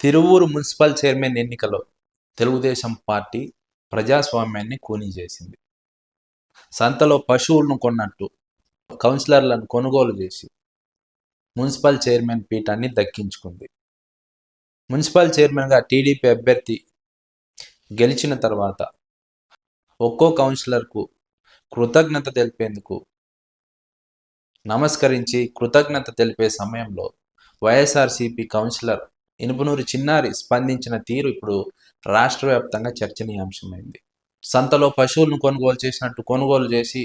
Tiruvuru municipal chairman ఎన్నికలో Telugu Desam party ప్రజాస్వామ్యాన్ని కూని చేసింది. సంతలో పశువులను కొన్నట్టు కౌన్సిలర్లను కొనుగోలు చేసి మున్సిపల్ చైర్మన్ పీఠాన్ని దక్కించుకుంది. మున్సిపల్ చైర్మన్గా టీడీపీ అభ్యర్థి గెలిచిన తర్వాత ఒక్కో కౌన్సిలర్కు కృతజ్ఞత తెలిపేందుకు నమస్కరించి కృతజ్ఞత తెలిపే సమయంలో వైఎస్ఆర్సీపీ కౌన్సిలర్ ఇనుపునూరి చిన్నారి స్పందించిన తీరు ఇప్పుడు రాష్ట్ర వ్యాప్తంగా చర్చనీయాంశమైంది. సంతలో పశువులను కొనుగోలు చేసినట్టు కొనుగోలు చేసి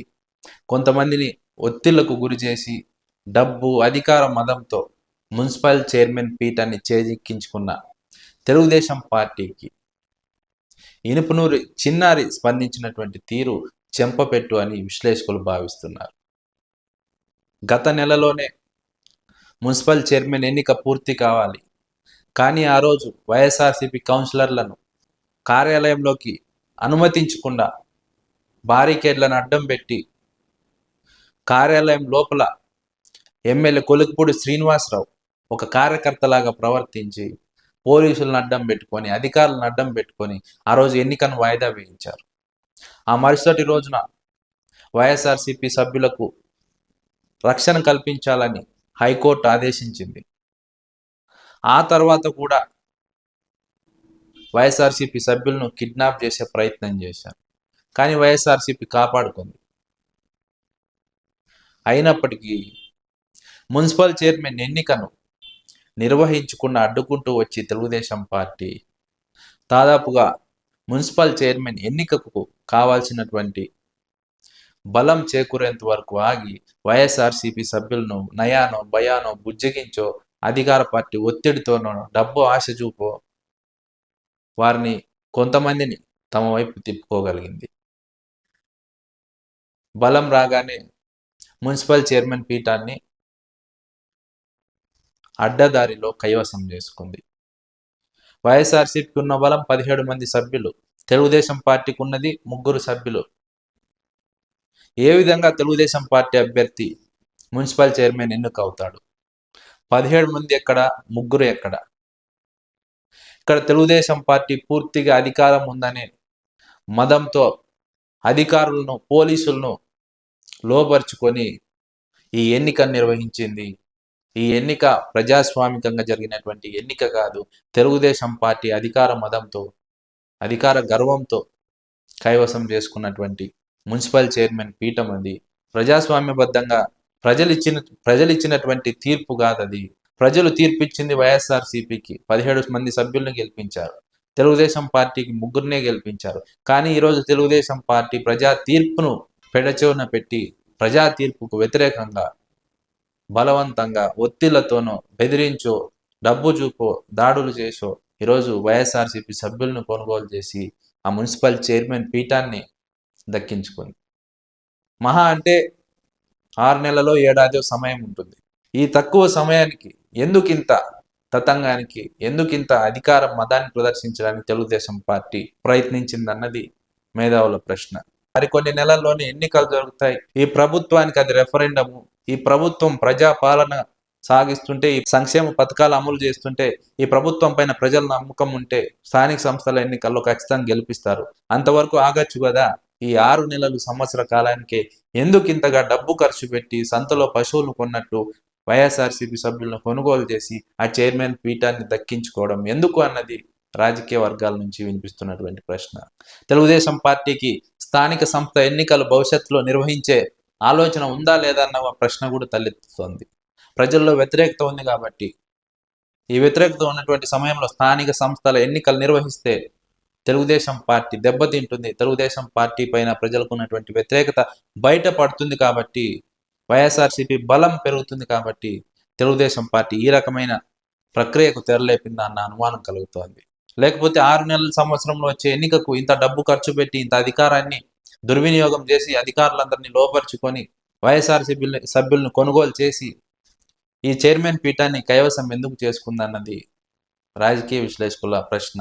కొంతమందిని ఒత్తిళ్ళకు గురి చేసి డబ్బు అధికార మదంతో మున్సిపల్ చైర్మన్ పీఠాన్ని చేజిక్కించుకున్న తెలుగుదేశం పార్టీకి ఇనుపునూరి చిన్నారి స్పందించినటువంటి తీరు చెంపపెట్టు అని విశ్లేషకులు భావిస్తున్నారు. గత నెలలోనే మున్సిపల్ చైర్మన్ ఎన్నిక పూర్తి కావాలి కానీ ఆ రోజు వైఎస్ఆర్సీపీ కౌన్సిలర్లను కార్యాలయంలోకి అనుమతించకుండా బారికేడ్లను అడ్డం పెట్టి కార్యాలయం లోపల ఎమ్మెల్యే కొలుకుపూడి శ్రీనివాసరావు ఒక కార్యకర్తలాగా ప్రవర్తించి పోలీసులను అడ్డం పెట్టుకొని అధికారులను అడ్డం పెట్టుకొని ఆ రోజు ఎన్నికను వాయిదా వేయించారు. ఆ మరుసటి రోజున వైఎస్ఆర్సీపీ సభ్యులకు రక్షణ కల్పించాలని హైకోర్టు ఆదేశించింది. ఆ తర్వాత కూడా వైఎస్ఆర్సీపీ సభ్యులను కిడ్నాప్ చేసే ప్రయత్నం చేశారు. కానీ వైఎస్ఆర్సీపీ కాపాడుకుంది. అయినప్పటికీ మున్సిపల్ చైర్మన్ ఎన్నికను నిర్వహించకుండా అడ్డుకుంటూ వచ్చి తెలుగుదేశం పార్టీ దాదాపుగా మున్సిపల్ చైర్మన్ ఎన్నికకు కావాల్సినటువంటి బలం చేకూరేంత వరకు ఆగి వైఎస్ఆర్సీపీ సభ్యులను నయానో భయానో బుజ్జగించో అధికార పార్టీ ఒత్తిడితోనో డబ్బు ఆశ చూపో వారిని కొంతమందిని తమ వైపు తిప్పుకోగలిగింది. బలం రాగానే మున్సిపల్ చైర్మన్ పీఠాన్ని అడ్డదారిలో కైవసం చేసుకుంది. వైఎస్ఆర్సీపీకి ఉన్న బలం పదిహేడు మంది సభ్యులు తెలుగుదేశం పార్టీకి ఉన్నది ముగ్గురు సభ్యులు. ఏ విధంగా తెలుగుదేశం పార్టీ అభ్యర్థి మున్సిపల్ చైర్మన్ ఎన్నిక అవుతాడు పదిహేడు మంది ఎక్కడ? ముగ్గురు ఎక్కడ? ఇక్కడ తెలుగుదేశం పార్టీ పూర్తిగా అధికారం ఉందనే మదంతో అధికారులను పోలీసులను లోపరుచుకొని ఈ ఎన్నికను నిర్వహించింది. ఈ ఎన్నిక ప్రజాస్వామికంగా జరిగినటువంటి ఎన్నిక కాదు తెలుగుదేశం పార్టీ అధికార మదంతో అధికార గర్వంతో కైవసం చేసుకున్నటువంటి మున్సిపల్ చైర్మన్ పీఠం అది. ప్రజాస్వామ్యబద్ధంగా ప్రజలు ఇచ్చిన ప్రజలు ఇచ్చినటువంటి తీర్పు కాదు అది ప్రజలు తీర్పిచ్చింది వైఎస్ఆర్సీపీకి. పదిహేడు మంది సభ్యులను గెలిపించారు. తెలుగుదేశం పార్టీకి ముగ్గురినే గెలిపించారు. కానీ ఈరోజు తెలుగుదేశం పార్టీ ప్రజా తీర్పును పెడచెవున పెట్టి ప్రజా తీర్పుకు వ్యతిరేకంగా బలవంతంగా ఒత్తిళ్ళతోనో బెదిరించో డబ్బు చూపో దాడులు చేసో ఈరోజు వైఎస్ఆర్సీపీ సభ్యులను కొనుగోలు చేసి ఆ మున్సిపల్ చైర్మన్ పీఠాన్ని దక్కించుకుంది. మహా అంటే ఆరు నెలలో ఏడాది సమయం ఉంటుంది. ఈ తక్కువ సమయానికి ఎందుకింత తతంగానికి ఎందుకింత అధికార మతాన్ని ప్రదర్శించడానికి తెలుగుదేశం పార్టీ ప్రయత్నించిందన్నది మేధావుల ప్రశ్న. మరికొన్ని నెలల్లోనే ఎన్నికలు జరుగుతాయి. ఈ ప్రభుత్వానికి అది రెఫరెండము. ఈ ప్రభుత్వం ప్రజాపాలన సాగిస్తుంటే ఈ సంక్షేమ పథకాలు అమలు చేస్తుంటే ఈ ప్రభుత్వం పైన ప్రజల నమ్మకం ఉంటే స్థానిక సంస్థల ఎన్నికల్లో ఖచ్చితంగా గెలిపిస్తారు. అంతవరకు ఆగచ్చు కదా? ఈ ఆరు నెలలు సంవత్సర కాలానికే ఎందుకు ఇంతగా డబ్బు ఖర్చు పెట్టి సంతలో పశువులు కొన్నట్టు వైఎస్ఆర్సీపీ సభ్యులను కొనుగోలు చేసి ఆ చైర్మన్ పీఠాన్ని దక్కించుకోవడం ఎందుకు అన్నది రాజకీయ వర్గాల నుంచి వినిపిస్తున్నటువంటి ప్రశ్న. తెలుగుదేశం పార్టీకి స్థానిక సంస్థ ఎన్నికలు భవిష్యత్తులో నిర్వహించే ఆలోచన ఉందా లేదా అన్న ప్రశ్న కూడా తలెత్తుతోంది. ప్రజల్లో వ్యతిరేకత ఉంది కాబట్టి. ఈ వ్యతిరేకత ఉన్నటువంటి సమయంలో స్థానిక సంస్థల ఎన్నికలు నిర్వహిస్తే తెలుగుదేశం పార్టీ దెబ్బతింటుంది. తెలుగుదేశం పార్టీ పైన ప్రజలకు ఉన్నటువంటి వ్యతిరేకత బయటపడుతుంది కాబట్టి వైఎస్ఆర్సీపీ బలం పెరుగుతుంది కాబట్టి తెలుగుదేశం పార్టీ ఈ రకమైన ప్రక్రియకు తెరలేపిందా అన్న అనుమానం కలుగుతోంది. లేకపోతే ఆరు నెలల సంవత్సరంలో వచ్చే ఎన్నికకు ఇంత డబ్బు ఖర్చు పెట్టి ఇంత అధికారాన్ని దుర్వినియోగం చేసి అధికారులందరినీ లోపరుచుకొని వైఎస్ఆర్సీపీ సభ్యులను కొనుగోలు చేసి ఈ చైర్మన్ పీఠాన్ని కైవసం ఎందుకు చేసుకుందన్నది రాజకీయ విశ్లేషకుల ప్రశ్న.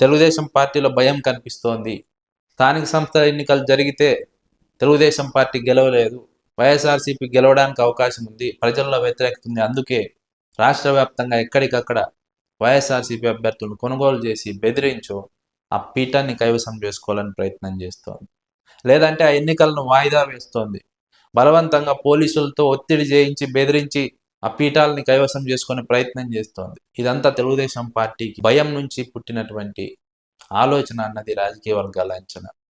తెలుగుదేశం పార్టీలో భయం కనిపిస్తోంది. స్థానిక సంస్థల ఎన్నికలు జరిగితే తెలుగుదేశం పార్టీ గెలవలేదు. వైఎస్ఆర్సీపీ గెలవడానికి అవకాశం ఉంది. ప్రజల్లో వ్యతిరేకత ఉంది. అందుకే రాష్ట్ర వ్యాప్తంగా ఎక్కడికక్కడ వైఎస్ఆర్సీపీ అభ్యర్థులను కొనుగోలు చేసి బెదిరించో ఆ పీఠాన్ని కైవసం చేసుకోవాలని ప్రయత్నం చేస్తోంది. లేదంటే ఆ ఎన్నికలను వాయిదా వేస్తోంది. బలవంతంగా పోలీసులతో ఒత్తిడి చేయించి బెదిరించి ఆ పీఠాలని కైవసం చేసుకునే ప్రయత్నం చేస్తోంది. ఇదంతా తెలుగుదేశం పార్టీకి భయం నుంచి పుట్టినటువంటి ఆలోచన అన్నది రాజకీయ వర్గాల అంచనా.